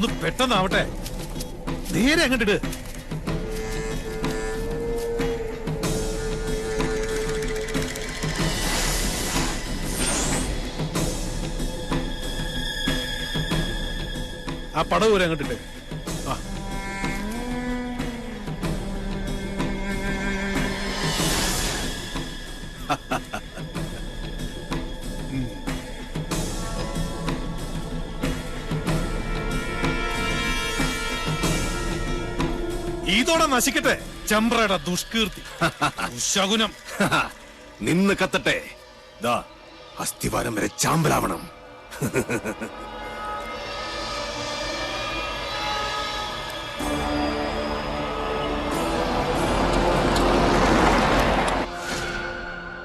ഒന്ന് പെട്ടെന്നാവട്ടെ. നേരെ അങ്ങോട്ടിട്. ആ പടവ് അങ്ങോട്ടിട്ട്. ഇതോടെ നശിക്കട്ടെ. ചമ്പ്രയുടെ ദുഷ്കീർത്തി. ദുശകുനം. നിന്ന് കത്തട്ടെ. ദാ അസ്ഥിവാരം വരെ ചാമ്പലാവണം.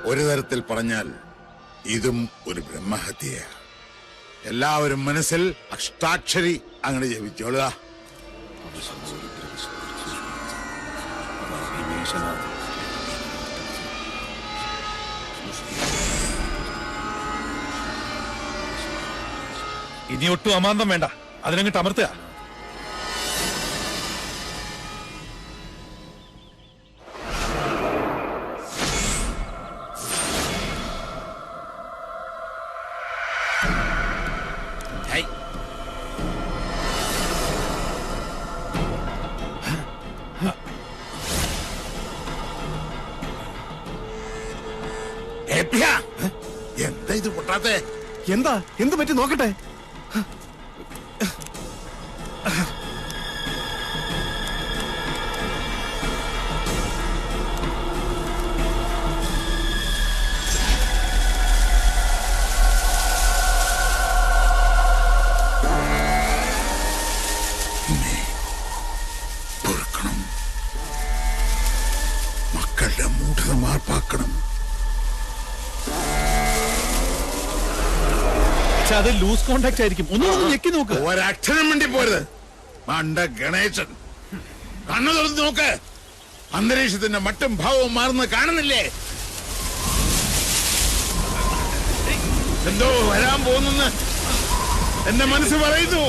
ഒരു തരത്തിൽ പറഞ്ഞാൽ ഇതും ഒരു ബ്രഹ്മഹത്യയാണ് എല്ലാവരും മനസ്സിൽ അഷ്ടാക്ഷരി അങ്ങനെ ജപിച്ചോളുക. ഇനി ഒട്ടും അമാന്തം വേണ്ട. അതിനങ്ങോട്ട് അമർത്തുക പൊട്ടാത്തെ എന്താ? എന്ത് പറ്റി? നോക്കട്ടെ. മക്കളുടെ മൂഢത മാർപ്പാക്കണം. പക്ഷെ അത് ലൂസ് കോണ്ടാക്ട് ആയിരിക്കും. ഒന്നും ഞെക്കി നോക്ക്. ഒരക്ഷരം വേണ്ടി പോരുത്. മണ്ട ഗണേശൻ. കണ്ണു തുറന്ന് നോക്ക്. അന്തരീക്ഷത്തിന്റെ മട്ടും ഭാവവും മാറുന്ന കാണുന്നില്ലേ? എന്തോ വരാൻ പോകുന്നെന്ന് എന്റെ മനസ്സ് പറയുന്നു.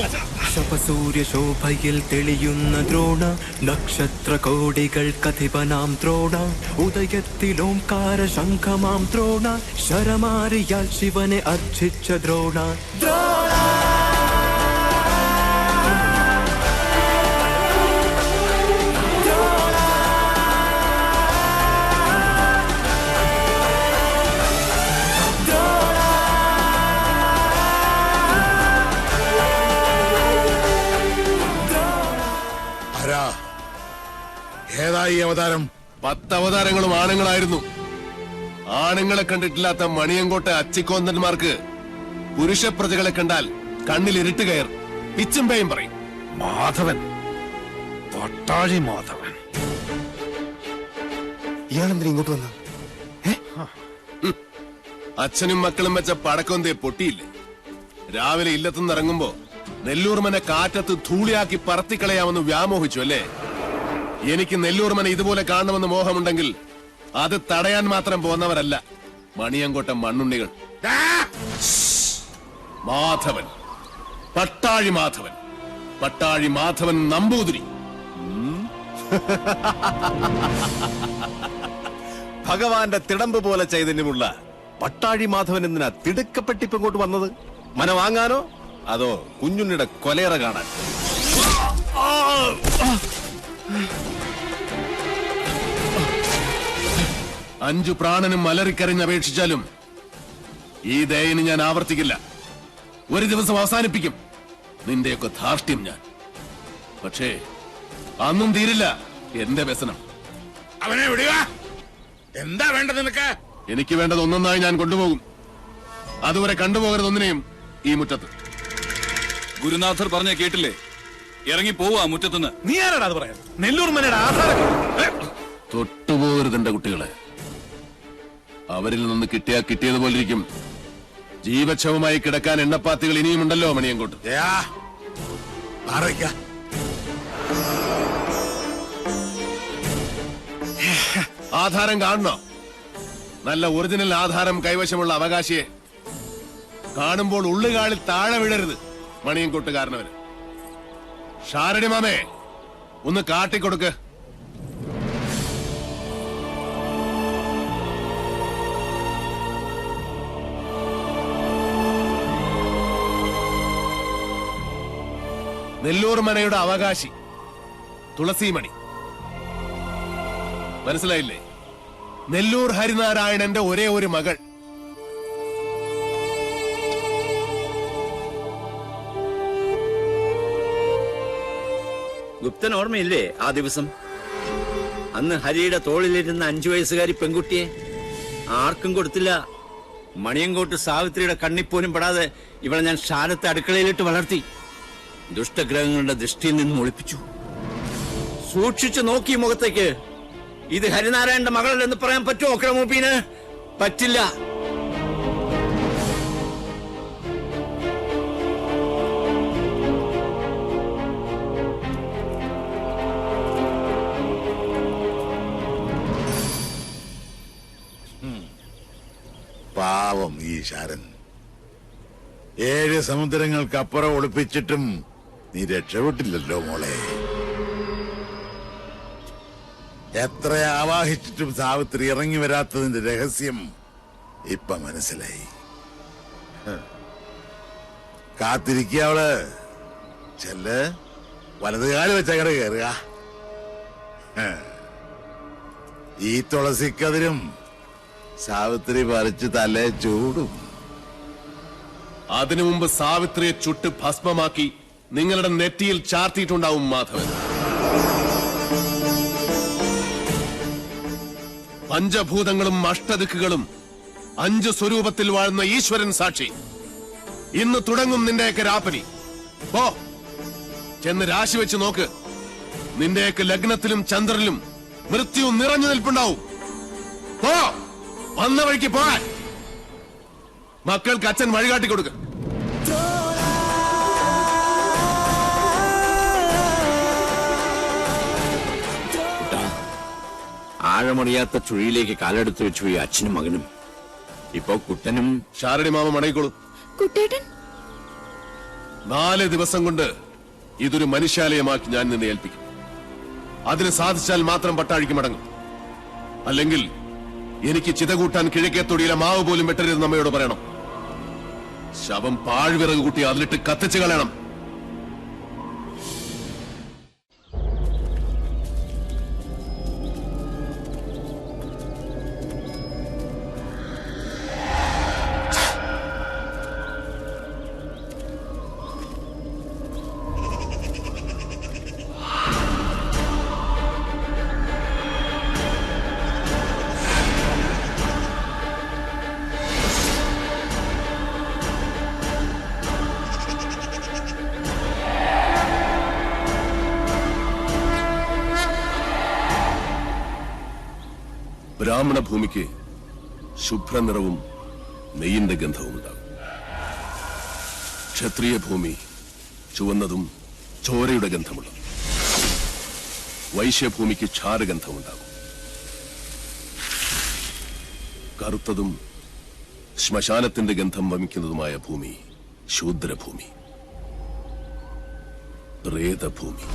ശപസൂര്യശോഭയിൽ തെളിയുന്ന ദ്രോണ നക്ഷത്ര കോടികൾ കഥിപനാം ദ്രോണ ഉദയത്തിലോംകാര ശംഖമാം ദ്രോണ ശരമാരിയാൽ ശിവനെ അർച്ചിച്ച ദ്രോണ. ആരാ? ഏതായി അവതാരം? പത്ത് അവതാരങ്ങളും ആണുങ്ങളായിരുന്നു. ആണുങ്ങളെ കണ്ടിട്ടില്ലാത്ത മണിയങ്കോട്ടെ അച്ചിക്കോന്തന്മാർക്ക് പുരുഷ പ്രജകളെ കണ്ടാൽ കണ്ണിൽ ഇരുട്ട് കയർ. പിച്ചും പേയും പറയും. മാധവൻ. പട്ടാഴി മാധവൻ. ഇയാളെന്തിനാ ഇങ്ങോട്ട് വന്നു അച്ഛനും മക്കളും വെച്ച പടക്കം തേ പൊട്ടിയില്ലേ? രാവിലെ ഇല്ലത്തുനിന്ന് ഇറങ്ങുമ്പോ നെല്ലൂർമനെ കാറ്റത്ത് ധൂളിയാക്കി പറത്തിക്കളയാമെന്ന് വ്യാമോഹിച്ചു അല്ലേ? എനിക്ക് നെല്ലൂർമനെ ഇതുപോലെ കാണണമെന്ന് മോഹമുണ്ടെങ്കിൽ അത് തടയാൻ മാത്രം പോന്നവരല്ല മണിയങ്കോട്ട മണ്ണുണ്ണികൾ. മാധവൻ. പട്ടാഴി മാധവൻ. പട്ടാഴി മാധവൻ നമ്പൂതിരി. ഭഗവാന്റെ തിടമ്പ് പോലെ ചൈതന്യമുള്ള പട്ടാഴി മാധവൻ എന്തിനാ തിടുക്കപ്പെട്ടിപ്പ് ഇങ്ങോട്ട് വന്നത്? മന വാങ്ങാനോ? അതോ കുഞ്ഞുണ്ണിയുടെ കൊലയറ കാണാൻ? അഞ്ചു പ്രാണനും മലറിക്കരഞ്ഞ് അപേക്ഷിച്ചാലും ഈ ദയന് ഞാൻ ആവർത്തിക്കില്ല. ഒരു ദിവസം അവസാനിപ്പിക്കും. നിന്റെയൊക്കെ ധാർഷ്ട്യം ഞാൻ. പക്ഷേ അന്നും തീരില്ല എന്റെ വ്യസനം. അവനെ വിടുക. എന്താ വേണ്ടത് നിനക്ക്? എനിക്ക് വേണ്ടത് ഒന്നൊന്നായി ഞാൻ കൊണ്ടുപോകും. അതുവരെ കണ്ടുപോകരുത് ഒന്നിനെയും ഈ മുറ്റത്ത്. ഗുരുനാഥർ പറഞ്ഞ കേട്ടില്ലേ? ഇറങ്ങി പോവാ മുറ്റത്തുനിന്ന്. നീ ആരാടാ അത് പറയാ നെല്ലൂർ മനയുടെ ആധാരം ഏ, തൊട്ടുപോകരുത് എന്റെ കുട്ടികളെ. അവരിൽ നിന്ന് കിട്ടിയാ കിട്ടിയതുപോലെ ഇരിക്കും ജീവച്ഛവമായി കിടക്കാൻ എണ്ണപ്പാത്തികൾ ഇനിയുമുണ്ടല്ലോ മണിയങ്കോട്ട്. ആധാരം കാണണോ? നല്ല ഒറിജിനൽ ആധാരം കൈവശമുള്ള അവകാശിയെ. കാണുമ്പോൾ ഉള്ളുകാളിൽ താഴെ വിടരുത് മണിയൻകൊട്ടുകാരനവന് ഷാരണി മാമേ ഒന്ന് കാട്ടിക്കൊടുക്ക്. നെല്ലൂർ മനയുടെ അവകാശി തുളസിമണി. മനസ്സിലായില്ലേ? നെല്ലൂർ ഹരിനാരായണന്റെ ഒരേ ഒരു മകൾ. ഗുപ്തൻ ഓർമ്മയില്ലേ ആ ദിവസം? അന്ന് ഹരിയുടെ തോളിലിരുന്ന അഞ്ചു വയസ്സുകാരി പെൺകുട്ടിയെ ആർക്കും കൊടുത്തില്ല. മണിയങ്കോട്ട് സാവിത്രിയുടെ കണ്ണിപ്പോലും പെടാതെ ഇവളെ ഞാൻ ശാലത്തെ അടുക്കളയിലിട്ട് വളർത്തി. ദുഷ്ടഗ്രഹങ്ങളുടെ ദൃഷ്ടിയിൽ നിന്നും ഒളിപ്പിച്ചു. സൂക്ഷിച്ചു നോക്കി മുഖത്തേക്ക്. ഇത് ഹരിനാരായണന്റെ മകളല്ലെന്ന് പറയാൻ പറ്റുമോ ക്രമൂപ്പീന് പറ്റില്ല. പാവം ഈ ശാരൻ. ഏഴ് സമുദ്രങ്ങൾക്കപ്പുറം ഒളിപ്പിച്ചിട്ടും നീ രക്ഷപ്പെട്ടില്ലല്ലോ മോളെ. എത്ര ആവാഹിച്ചിട്ടും സാവിത്രി ഇറങ്ങി വരാത്തതിന്റെ രഹസ്യം ഇപ്പൊ മനസ്സിലായി. കാത്തിരിക്കുക അവൾ. ചെല്ല്. വെച്ച വെച്ചങ്ങട് കയറുക ഈ തുളസിക്കതിരും സാവിത്രി പറിച്ച് തലേ ചൂടും. അതിനു മുമ്പ് സാവിത്രിയെ ചുട്ട് ഭസ്മമാക്കി നിങ്ങളുടെ നെറ്റിയിൽ ചാർത്തിയിട്ടുണ്ടാവും മാധവൻ. പഞ്ചഭൂതങ്ങളും അഷ്ടദിക്കുകളും അഞ്ച് സ്വരൂപത്തിൽ വാഴുന്ന ഈശ്വരൻ സാക്ഷി. ഇന്ന് തുടങ്ങും നിന്റെയൊക്കെ രാപ്പനി. പോ. ചെന്ന് രാശി വെച്ച് നോക്ക്. നിന്റെയൊക്കെ ലഗ്നത്തിലും ചന്ദ്രനിലും മൃത്യു നിറഞ്ഞു നിൽപ്പുണ്ടാവും. പോ. വന്ന വഴിക്ക് പോകാൻ. മക്കൾക്ക് അച്ഛൻ വഴികാട്ടി കൊടുക്ക. ആഴമറിയാത്ത ചുഴിയിലേക്ക് കാലെടുത്ത് വെച്ചു ഈ അച്ഛനും മകനും. ഇപ്പോ കുട്ടനും ഷാരടി മാമ മടങ്ങിക്കോളൂ. കുട്ടേട്ടൻ? നാല് ദിവസം കൊണ്ട് ഇതൊരു മനുഷ്യാലയമാക്കി ഞാൻ നിന്നെ ഏൽപ്പിക്കും. അതിന് സാധിച്ചാൽ മാത്രം പട്ടാഴിക്ക് മടങ്ങും. അല്ലെങ്കിൽ എനിക്ക് ചിതകൂട്ടാൻ കിഴക്കേത്തൊടിയിലെ മാവ് പോലും വെട്ടരുതെന്ന് അമ്മയോട് പറയണം. ശവം പാഴ്വിറക് കൂട്ടി അതിലിട്ട് കത്തിച്ചു കളയണം. ബ്രാഹ്മണ ഭൂമിക്ക് ശുഭ്രനിറവും നെയ്യിന്റെ ഗന്ധവും ഉണ്ടാകും ക്ഷത്രിയ ഭൂമി ചുവന്നതും ചോരയുടെ ഗന്ധമുള്ളതും. വൈശ്യഭൂമിക്ക് ക്ഷാരഗന്ധമുണ്ടാകും കറുത്തതും ശ്മശാനത്തിന്റെ ഗന്ധം വമിക്കുന്നതുമായ ഭൂമി ശൂദ്രഭൂമി. പ്രേതഭൂമി.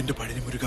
എന്റെ പഴനി മുരുക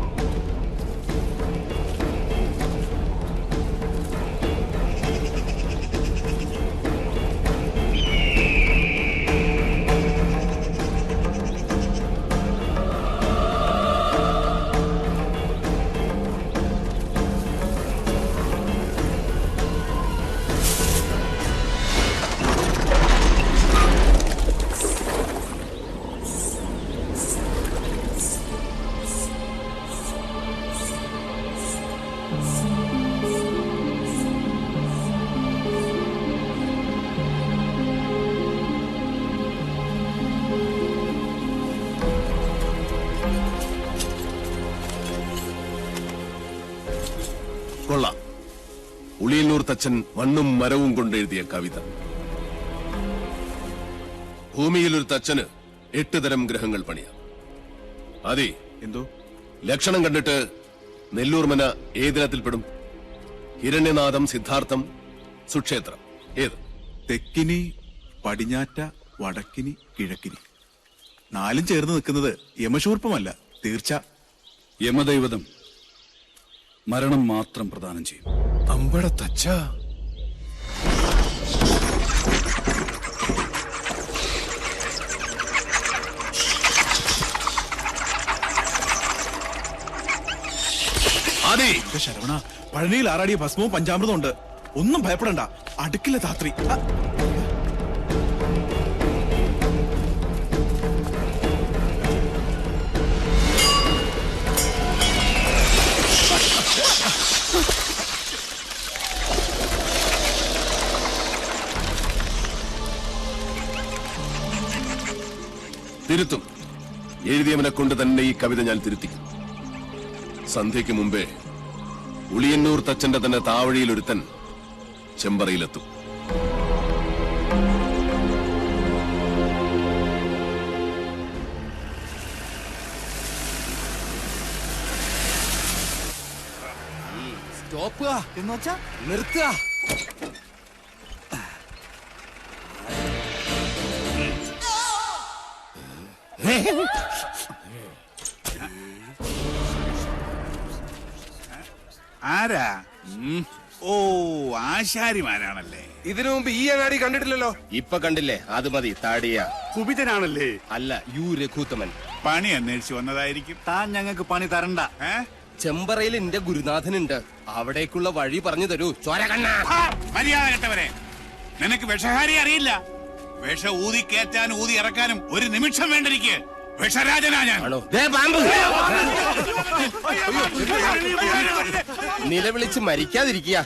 തച്ചൻ മണ്ണും മരവും കൊണ്ട് എഴുതിയ കവിത. ഭൂമിയിൽ ഒരു തച്ചന് എട്ട് തരം ഗ്രഹങ്ങൾ പണിയാം. അതെ എന്തോ? ലക്ഷണം കണ്ടിട്ട് നെല്ലൂർമന ഏതിനത്തിൽപ്പെടും ഹിരണ്യനാഥം സിദ്ധാർത്ഥം സുക്ഷേത്രം. ഏത്? തെക്കിനി പടിഞ്ഞാറ്റ വടക്കിനി കിഴക്കിനി. നാലും ചേർന്ന് നിൽക്കുന്നത് യമശൂർപ്പമല്ല തീർച്ച. യമദൈവതം മരണം മാത്രം പ്രദാനം ചെയ്യും. അമ്പട തച്ച ആദി ശരവണ. പഴനിയിൽ ആറാടിയ ഭസ്മവും പഞ്ചാമൃതം ഉണ്ട്. ഒന്നും ഭയപ്പെടണ്ട. അടുക്കില്ല ധാത്രി. തിരുത്തും. എഴുതിയവനെ കൊണ്ട് തന്നെ ഈ കവിത ഞാൻ തിരുത്തി സന്ധ്യയ്ക്ക് മുമ്പേ ഉളിയന്നൂർ തച്ചന്റെ തന്നെ താവഴിയിൽ ഒരുത്തൻ ചെമ്പറയിലെത്തും. സ്റ്റോപ്പ്. എന്ന് വെച്ചാ നിർത്തുക. ആരാ? ഓ ആശാരിമാരാണല്ലേ. ഇതിനു മുമ്പ് ഈ അങ്ങാടി കണ്ടിട്ടില്ലല്ലോ. ഇപ്പൊ കണ്ടില്ലേ? അത് മതി താടിയ. കുപിതനാണല്ലേ. അല്ല യു രഘൂത്തമൻ. പണി അന്വേഷിച്ചു വന്നതായിരിക്കും. താൻ ഞങ്ങൾക്ക് പണി തരണ്ട. ഏ? ചെമ്പറയിൽ എന്റെ ഗുരുനാഥനുണ്ട്. അവിടേക്കുള്ള വഴി പറഞ്ഞു തരൂ. ചോര കണ്ണ. മര്യാദ കെട്ടവരെ നിനക്ക് വിഷഹാരി അറിയില്ല. വിഷ ഊതി കയറ്റാൻ ഊതി ഇറക്കാനും ഒരു നിമിഷം വേണ്ടിരിക്കെ. വിഷരാജനാ ഞാൻ. നിലവിളിച്ച് മരിക്കാതിരിക്കുക.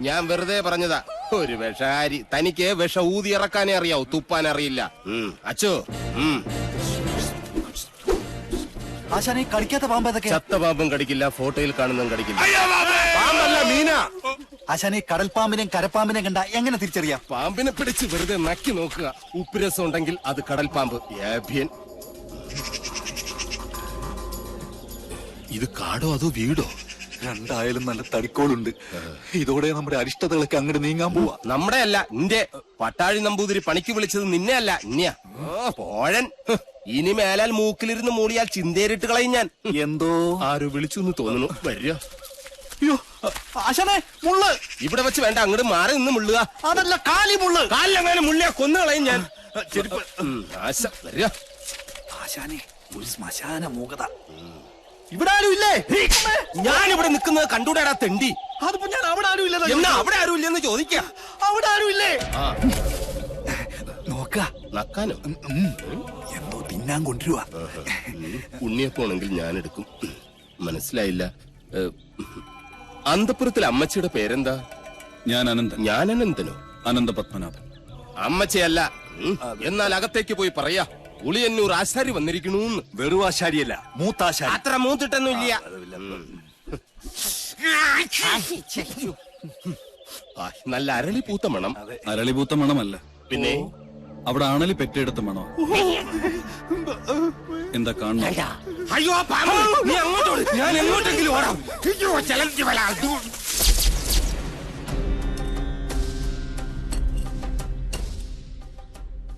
ഞാൻ വെറുതെ പറഞ്ഞതാ ഒരു വിഷാരി. തനിക്ക് വിഷ ഊതി ഇറക്കാനേ അറിയാവൂ തുപ്പാൻ അറിയില്ല അച്ചോ. ആശാനെ കടിക്കാത്ത പാമ്പ് ഏതൊക്കെ ചത്ത പാമ്പും കടിക്കില്ല ഫോട്ടോയിൽ കാണുന്നതും കടിക്കില്ല! പാമ്പല്ല മീന. ആശാനെ കടൽപ്പാമ്പിനെയും കരപ്പാമ്പിനെയും കണ്ട എങ്ങനെ തിരിച്ചറിയാം? പാമ്പിനെ പിടിച്ച് വെറുതെ നക്കി നോക്കുക. ഉപ്പുരസം ഉണ്ടെങ്കിൽ അത് കടൽ പാമ്പ് ഏഭ്യൻ ഇത് കാടോ അതോ വീടോ? രണ്ടായാലും നല്ല തടിക്കോളുണ്ട്. ഇതോടെ നമ്മുടെ അരിഷ്ടതകളൊക്കെ അങ്ങോട്ട് നീങ്ങാൻ പോവാ. നമ്മുടെ അല്ല നിന്റെ പട്ടാഴി നമ്പൂതിരി പണിക്ക് വിളിച്ചത് നിന്നെ അല്ല ഇന്നെയാ പോഴൻ ഇനി മേലാൽ മൂക്കിലിരുന്ന് മൂളിയാൽ ചിന്തേരിട്ട് കളയും ഞാൻ. എന്തോ? ആരോ വിളിച്ചു എന്ന് തോന്നുന്നു. വരിക. അയ്യോ ആശാനെ മുള്ള്. ഇവിടെ വെച്ച് വേണ്ട അങ്ങോട്ട് മാറി നിന്ന് മുള്ളുക. അതല്ല കാലി മുള്ള്. കാലിലെങ്ങനെ മുള്ളിയാ കൊന്നു കളയും ഞാൻ. ഉം, ആശ വരിക. ആശാനെ ഒരു ശ്മശാന മൂകത. ഇവിടെ ആരും ഇല്ലേ ഞാൻ ഇവിടെ നിൽക്കുന്നത് കണ്ടുകൂടാ തെണ്ടി. അതിപ്പോ ഞാൻ അവിടെ ആരും എന്നാ ഇല്ലെന്ന് അവിടെ ആരും ഇല്ലെന്ന് ചോദിക്ക. അവിടെ ആരും ഇല്ലേ? നോക്ക. നക്കാനോ? എന്തോ തിന്നാൻ കൊണ്ടുവരുവാ. ഉണ്ണിയപ്പോണെങ്കിൽ ഞാൻ എടുക്കും മനസ്സിലായില്ല. അന്തപുരത്തിലെ അമ്മച്ചിയുടെ പേരെന്താ? ഞാൻ അനന്ത ഞാൻ അനന്തനോ? അനന്ത പത്മനാഭൻ അമ്മച്ചയല്ല എന്നാൽ അകത്തേക്ക് പോയി പറയാ. ഉളിയന്നൂർ ആശാരി വന്നിരിക്കണു വെറും ആശാരിയല്ല മൂത്താശാരി. അത്ര മൂത്തിട്ടൊന്നും ഇല്ല നല്ല അരളി പൂത്ത മണം. അരളി പൂത്ത മണമല്ല. പിന്നെ? അവിടെ ആണലി പെറ്റെടുത്ത മണോ എന്താ കാണുന്നു അയ്യോ പാമ്പ് നീ അങ്ങോട്ടോട്. ഞാൻ എങ്ങോട്ടെങ്കിലും ഓടാം.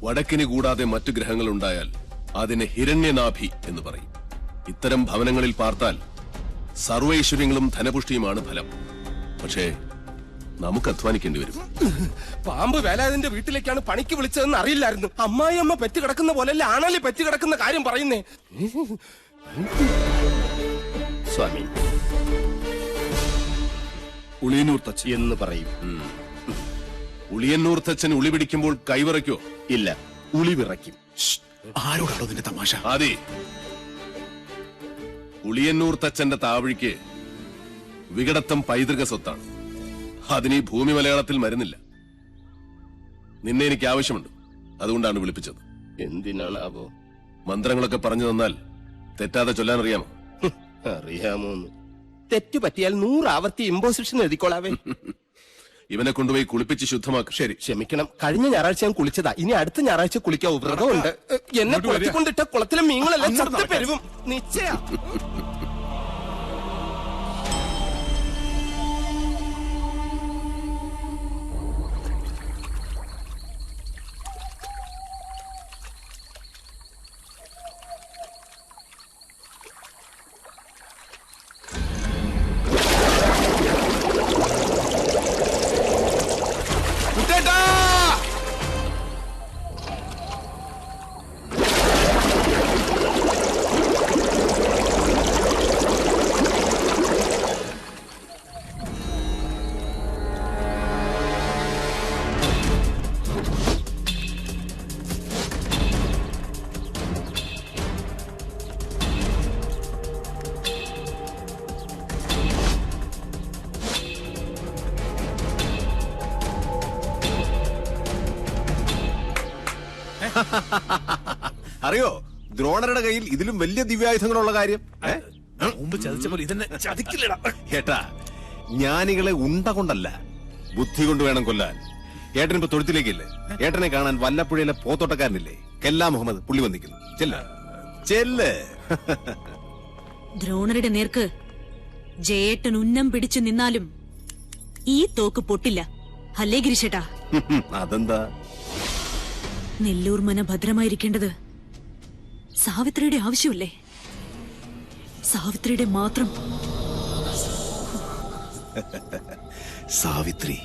വടക്കിന് കൂടാതെ മറ്റു ഗ്രഹങ്ങൾ ഉണ്ടായാൽ അതിന് ഹിരണ്യനാഭി എന്ന് പറയും. ഇത്തരം ഭവനങ്ങളിൽ പാർത്താൽ സർവൈശ്വര്യങ്ങളും ധനപുഷ്ടിയുമാണ് ഫലം. പക്ഷേ നമുക്ക് അധ്വാനിക്കേണ്ടി വരും. പാമ്പ് വേലാതിന്റെ വീട്ടിലേക്കാണ് പണിക്ക് വിളിച്ചതെന്ന് അറിയില്ലായിരുന്നു. അമ്മായി അമ്മ പെറ്റ് കിടക്കുന്ന പോലെയല്ല ആണാലി പെറ്റ് കിടക്കുന്ന കാര്യം പറയുന്നേ? സ്വാമി. ഉളിയനൂർ തച്ച് എന്ന് പറയും. ഉളിയന്നൂർ തച്ചൻ ഉളി പിടിക്കുമ്പോൾ കൈവിറയ്ക്കോ? ഇല്ല. ഉളി വിറയ്ക്കും. ആരോടാണോ നിന്റെ തമാശ? അതെ. ഉളിയന്നൂർ തച്ചന്റെ താവഴിക്ക് വികടത്തം പൈതൃക സ്വത്താണ്. അതിന് ഈ ഭൂമി മലയാളത്തിൽ മരുന്നില്ല. നിന്നെ എനിക്ക് ആവശ്യമുണ്ട്. അതുകൊണ്ടാണ് വിളിപ്പിച്ചത്. എന്തിനാണാവോ മന്ത്രങ്ങളൊക്കെ പറഞ്ഞു തന്നാൽ തെറ്റാതെ ചൊല്ലാൻ അറിയാമോ അറിയാമോ അറിയാമോന്ന്. തെറ്റു പറ്റിയാൽ നൂറ് ആവർത്തി ഇമ്പോസിഷൻ എഴുതിക്കോളാവേ. ഇവനെ കൊണ്ടുപോയി കുളിപ്പിച്ച് ശുദ്ധമാക്കും. ശരി ക്ഷമിക്കണം. കഴിഞ്ഞ ഞായറാഴ്ച ഞാൻ കുളിച്ചതാ. ഇനി അടുത്ത ഞായറാഴ്ച കുളിക്കാൻ വ്രതമുണ്ട്. എന്നെ കുളത്തിക്കൊണ്ടിട്ട കുളത്തിലെ മീങ്ങളെല്ലാം ചത്ത് പെരുവും നിശ്ചയ. അറിയോ? ദ്രോണരുടെ കയ്യിൽ ഇതിലും വലിയ ദിവ്യായുധങ്ങളുള്ള കാര്യം? മുമ്പ് ചതിച്ച പോലെ ഇതെന്നെ ചതിക്കില്ലടാ. ഏട്ടാ ജ്ഞാനികളെ ഉണ്ട കൊണ്ടല്ല ബുദ്ധി കൊണ്ട് വേണം കൊല്ലാൻ. ഏട്ടൻ ഇപ്പൊ തൊഴുത്തിലേക്കില്ലേ? ഏട്ടനെ കാണാൻ വല്ലപ്പുഴയിലെ പോത്തോട്ടക്കാരനില്ലേ? കെല്ലാ മുഹമ്മദ് പുള്ളി വന്നിക്കുന്നു ചെല്ല. ചെല്ല്. ദ്രോണരുടെ നേർക്ക് ജയേട്ടൻ ഉന്നം പിടിച്ചു നിന്നാലും ഈ തോക്ക് പൊട്ടില്ല. അല്ലേ ഗിരിശേട്ടാ? അതെന്താ? നെല്ലൂർ മന ഭദ്രമായിരിക്കേണ്ടത് സാവിത്രിയുടെ ആവശ്യമല്ലേ? സാവിത്രിയുടെ മാത്രം. സാവിത്രി.